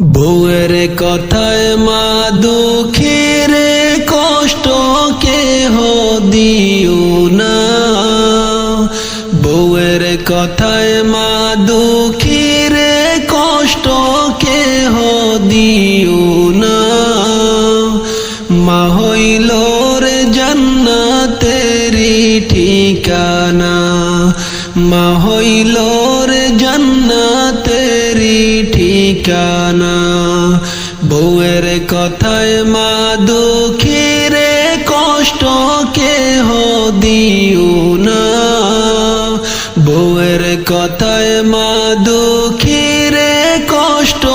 বউয়ের কথায় মা দুঃখের কষ্ট কেহ দিও না। বউয়ের কথায় মা দুঃখের কষ্ট কেহ দিও না। মা হইল রে জান্নাতেরি ঠিকানা। মা হইল রে জান্নাতেরি ঠিকানা। কথায় মা দুঃখের কষ্ট কেহ দিও না। বউয়ের কথায় মা দুঃখের কষ্ট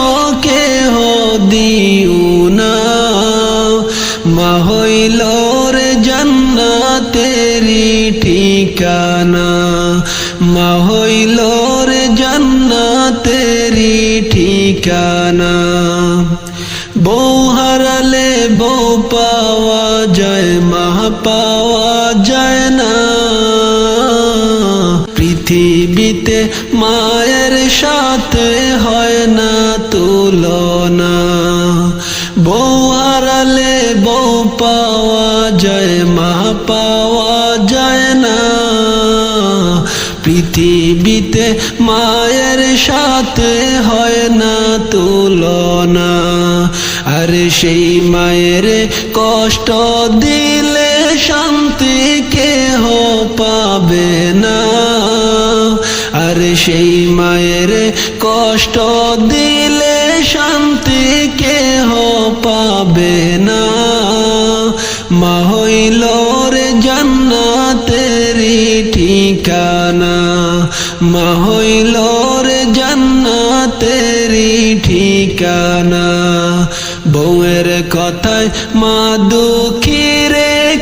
কেহ দিও না। মা হইল রে জান্নাতেরি ঠিকানা। মা হইল রে জান্নাতেরি ঠিকানা। পাওয়া যায়, মা পাওয়া যায় না। পৃথিবীতে মায়ের সাথে হয় না তুলনা। বউ হারালে বউ পাওয়া যায়, মা পাওয়া যায় না। পৃথিবীতে মায়ের সাথে হয় না তুলনা। আর সেই মায়ের কষ্ট দিলে শান্তি কেহ পাবে না। আর সেই মায়ের কষ্ট দিলে শান্তি কেহ পাবে না। মা হইল রে ঠিকানা। মা হইল রে ঠিকানা। বউয়ের কথায়, মা দুঃখীর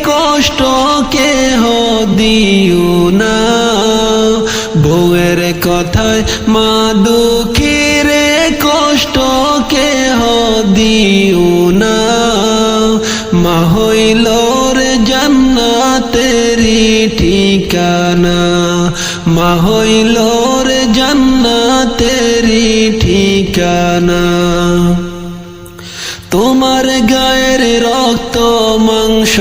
কষ্ট কেহ দিও না। বউয়ের কথায়, মা দুঃখীর কষ্ট কেহ দিও না। মা হইল রে জান্নাতেরি ঠিকানা। মা হইল রে জান্নাতেরি ঠিকানা। তোমার গায়ের রক্ত, মাংস,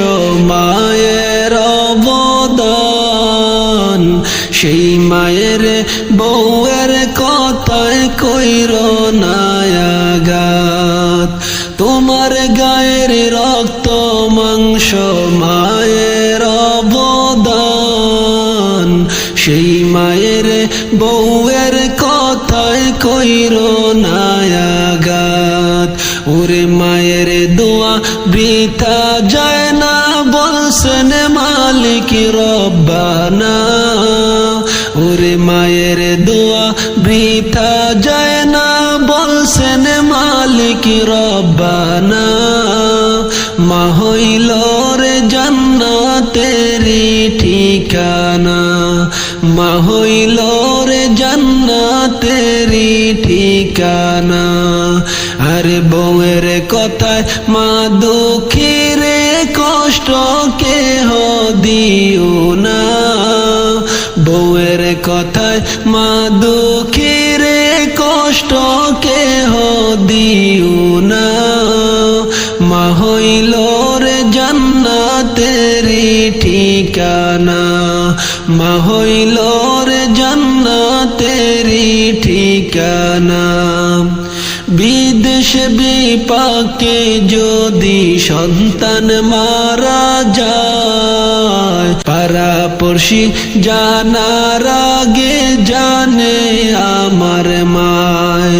মায়ের অবদান। সেই মায়ের বউয়ের কথায় কইর নায়াগাত। তোমার গায়ের রক্ত, মাংস, মায়ের অবদান। সেই মায়ের বউয়ের কথায় কইর নায়াগাত ওরে মায়ের দোয়া, বৃথা যায় না বলছেন মালিক রব্বানা। ওরে মায়ের দোয়া, বৃথা যায় না বলছেন মালিক রব্বানা। মা হইল রে জান্নাতেরি ঠিকানা। মা হইল রে জান্নাতেরি ঠিকানা। বউয়ের কথায়, মা দুঃখীর কষ্ট কেহ দিও না। বউয়ের কথায়, মা দুঃখীর কষ্ট কেহ দিও না। মা হইল রে জান্নাতেরি ঠিকানা। মা হইল ঠিকানা বিদেশ বিপাকে যদি সন্তান মারা যায় পারাপড়শি জানার আগে জানে আমার মায়।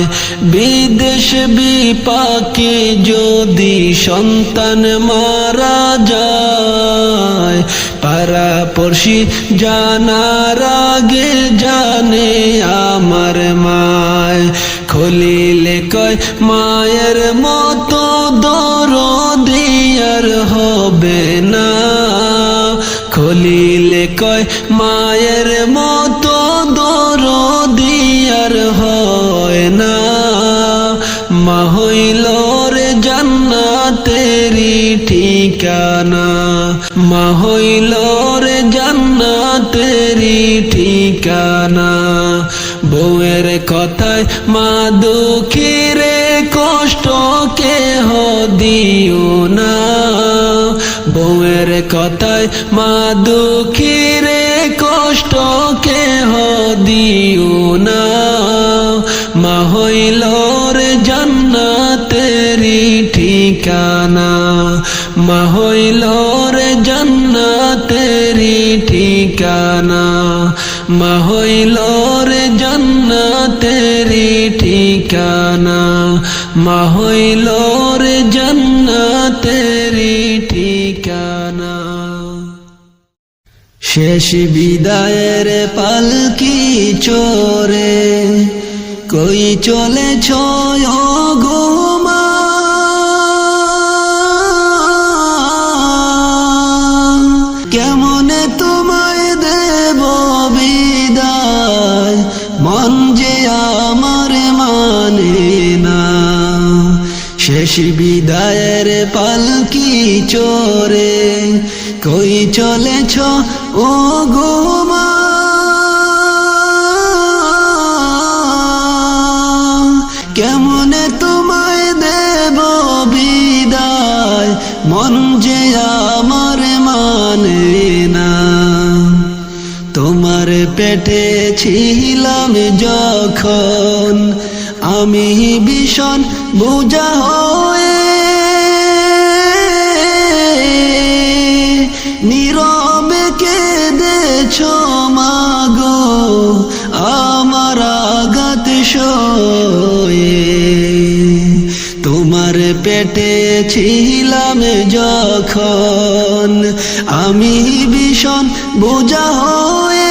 বিদেশ বিপাকে যদি সন্তান মারা যায় পারাপড়শি জানার কয় মায়ের মতো দরদিয়ার হবে না। খলিলে কয়, মায়ের মতো দরদিয়ার হয় না। মা হইল রে জান্নাতেরি ঠিকানা। মা জান্নাতেরি ঠিকানা। বউয়ের কথায় মা দুঃখী রে দিও না। বউয়ের কথায় মা দুঃখীরে কষ্ট কেহ দিও না। মা হইল রে জান্নাতেরি ঠিকানা। মা হইল রে জান্নাতেরি ঠিকানা। মা হইল রে ঠিকানা। মা হইল রে ঠিকানা। শেষ বিদায়ের পালকি চোরে? কই চলেছ গোমা যে আমার মানে না, শেষ বিদায়ের পালকি চোরে, কই চলেছ ও গোমা কেমনে তোমায় দেব বিদায়, মন যে পেটে ছিলাম যখন আমি ভীষণ বোঝা হয়ে নীরবে কেঁদেছ মাগো আমার আঘাত তোমার পেটে ছিলাম যখন আমি ভীষণ বোঝা হয়ে